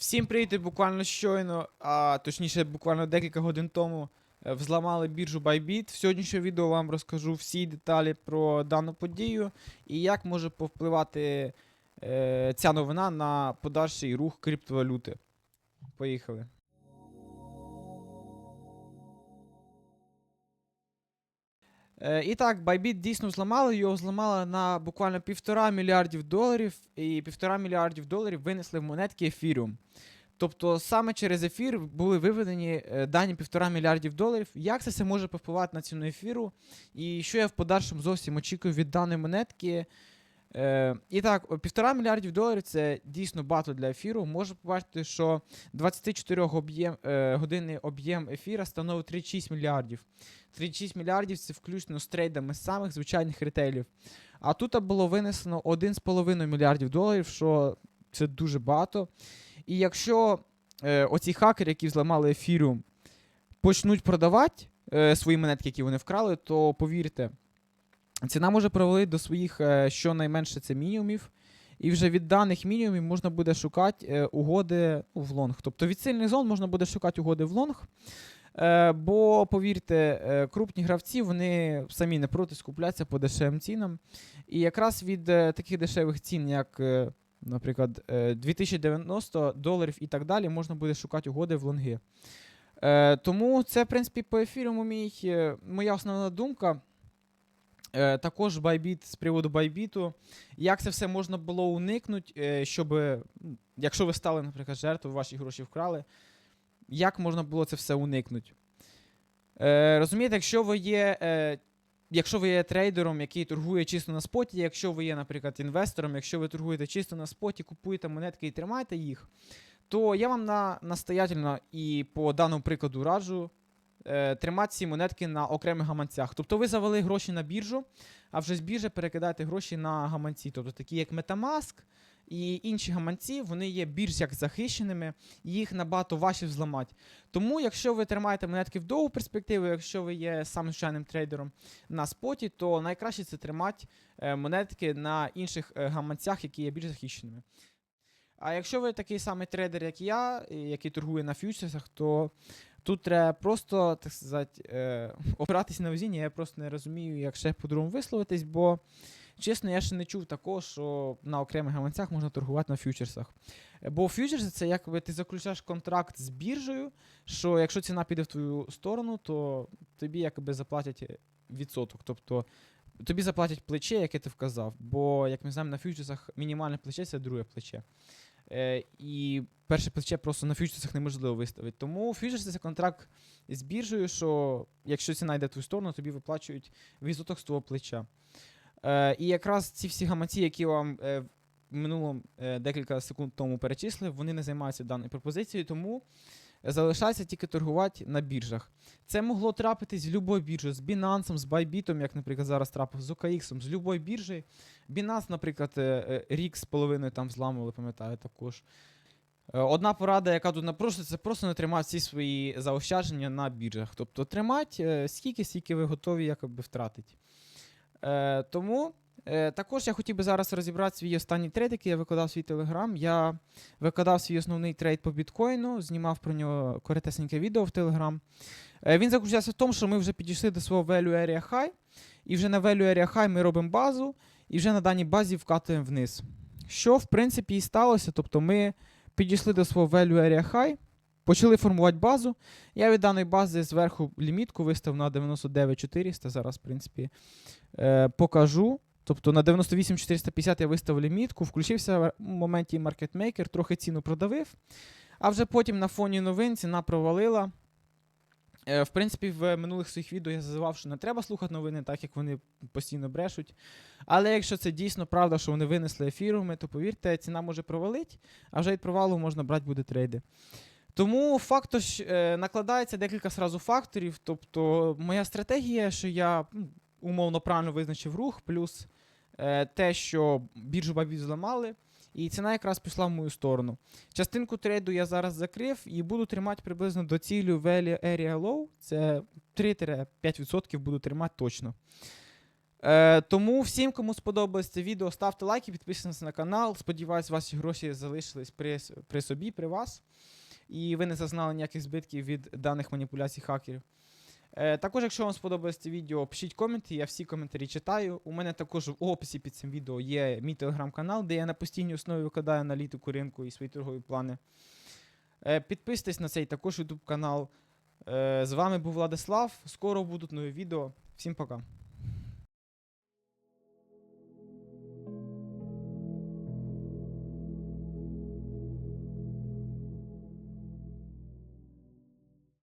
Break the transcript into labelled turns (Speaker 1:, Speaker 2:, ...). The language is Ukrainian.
Speaker 1: Всім привіт, буквально щойно, а точніше, буквально декілька годин тому е, взламали біржу Bybit. В сьогоднішньому відео вам розкажу всі деталі про дану подію і як може повпливати е, ця новина на подальший рух криптовалюти. Поїхали. І так, Bybit дійсно зламали, його зламали на буквально півтора мільярдів доларів, і півтора мільярдів доларів винесли в монетки ефіріум. Тобто саме через ефір були виведені е, дані півтора мільярдів доларів. Як це все може повпливати на ціну ефіру? І що я в подальшому зовсім очікую від даної монетки? Е, і так, півтора мільярдів доларів це дійсно багато для ефіру. Можна побачити, що 24 об'єм, е, годинний об'єм ефіра становить 36 мільярдів. 36 мільярдів це включно з трейдами самих звичайних ретейлів. А тут було винесено 1,5 мільярдів доларів, що це дуже багато. І якщо е, оці хакери, які зламали ефіріум, почнуть продавати е, свої монетки, які вони вкрали, то повірте, ціна може провалити до своїх е, щонайменше це мінімумів. І вже від даних мінімумів можна буде шукати е, угоди в лонг. Тобто від сильних зон можна буде шукати угоди в лонг. Е, бо, повірте, крупні гравці вони самі не проти скупляться по дешевим цінам. І якраз від таких дешевих цін, як, наприклад, е, 2090 доларів і так далі, можна буде шукати угоди в лонги. Тому це, в принципі, по ефіру моя основна думка. Е, також Bybit, з приводу Bybit, як це все можна було уникнути, е, щоб, якщо ви стали, наприклад, жертвою, ваші гроші вкрали, як можна було це все уникнути? Е, розумієте, якщо ви є. Якщо ви є трейдером, який торгує чисто на споті, якщо ви є, наприклад, інвестором, якщо ви торгуєте чисто на споті, купуєте монетки і тримаєте їх, то я вам на, настоятельно і по даному прикладу раджу тримати ці монетки на окремих гаманцях. Тобто ви завели гроші на біржу, а вже з біржі перекидаєте гроші на гаманці. Тобто такі як Metamask і інші гаманці, вони є більш як захищеними, їх набагато важче взламати. Тому, якщо ви тримаєте монетки в довгу перспективу, якщо ви є самим звичайним трейдером на споті, то найкраще це тримати е, монетки на інших е, гаманцях, які є більш захищеними. А якщо ви такий самий трейдер, як я, який торгує на фьючерсах, то тут треба просто, так сказати, е, опиратися на везіння. Я просто не розумію, як ще по-другому висловитись, бо чесно, я ще не чув такого, що на окремих гаманцях можна торгувати на фьючерсах. Бо фьючерси це якби ти заключаєш контракт з біржею, що якщо ціна піде в твою сторону, то тобі якби заплатять відсоток. Тобто тобі заплатять плече, яке ти вказав. Бо, як ми знаємо, на фьючерсах мінімальне плече це друге плече. Е, і перше плече просто на фьючерсах неможливо виставити. Тому фьючерси це контракт з біржею, що якщо ціна йде в твою сторону, тобі виплачують відсоток з твого плеча. Е, і якраз ці всі гаманці, які вам е, в минулому е, декілька секунд тому перечислив, вони не займаються даною пропозицією, тому залишається тільки торгувати на біржах. Це могло трапитись з будь-якої біржі, з Binance, з Bybit, як, наприклад, зараз трапив, з OKX, з будь-якої біржі. Binance, наприклад, е, е, рік з половиною там зламували, пам'ятаю також. Е, Одна порада, яка тут напрошується, це просто не тримати всі свої заощадження на біржах. Тобто тримати скільки, скільки ви готові якоби, втратити. Тому також я хотів би зараз розібрати свій останній трейд, який я викладав свій телеграм. Я викладав свій основний трейд по біткоїну, знімав про нього коротесеньке відео в телеграм. Е, він заключався в тому, що ми вже підійшли до свого value area high, і вже на value area high ми робимо базу, і вже на даній базі вкатуємо вниз. Що, в принципі, і сталося. Тобто ми підійшли до свого value area high, почали формувати базу. Я від даної бази зверху лімітку виставив на 99400. Зараз, в принципі, е, покажу. Тобто на 98450 я виставив лімітку, включився в моменті маркетмейкер, трохи ціну продавив. А вже потім на фоні новин ціна провалила. Е, В принципі, в минулих своїх відео я зазивав, що не треба слухати новини, так як вони постійно брешуть. Але якщо це дійсно правда, що вони винесли ефіруми, то повірте, ціна може провалити, а вже від провалу можна брати буде трейди. Тому факто ж, е, накладається декілька сразу факторів. Тобто, моя стратегія, що я м, умовно правильно визначив рух, плюс е, те, що біржу Bybit зламали, і ціна якраз пішла в мою сторону. Частинку трейду я зараз закрив і буду тримати приблизно до цілю Value Area Low. Це 3-5% буду тримати точно. Е, тому всім, кому сподобалось це відео, ставте лайки, підписуйтесь на канал. Сподіваюсь, ваші гроші залишились при, при собі, при вас. І ви не зазнали ніяких збитків від даних маніпуляцій хакерів. Е, також, якщо вам сподобалось це відео, пишіть коменти, я всі коментарі читаю. У мене також в описі під цим відео є мій телеграм-канал, де я на постійній основі викладаю аналітику ринку і свої торгові плани. Е, підписуйтесь на цей також YouTube канал. Е, з вами був Владислав. Скоро будуть нові відео. Всім пока.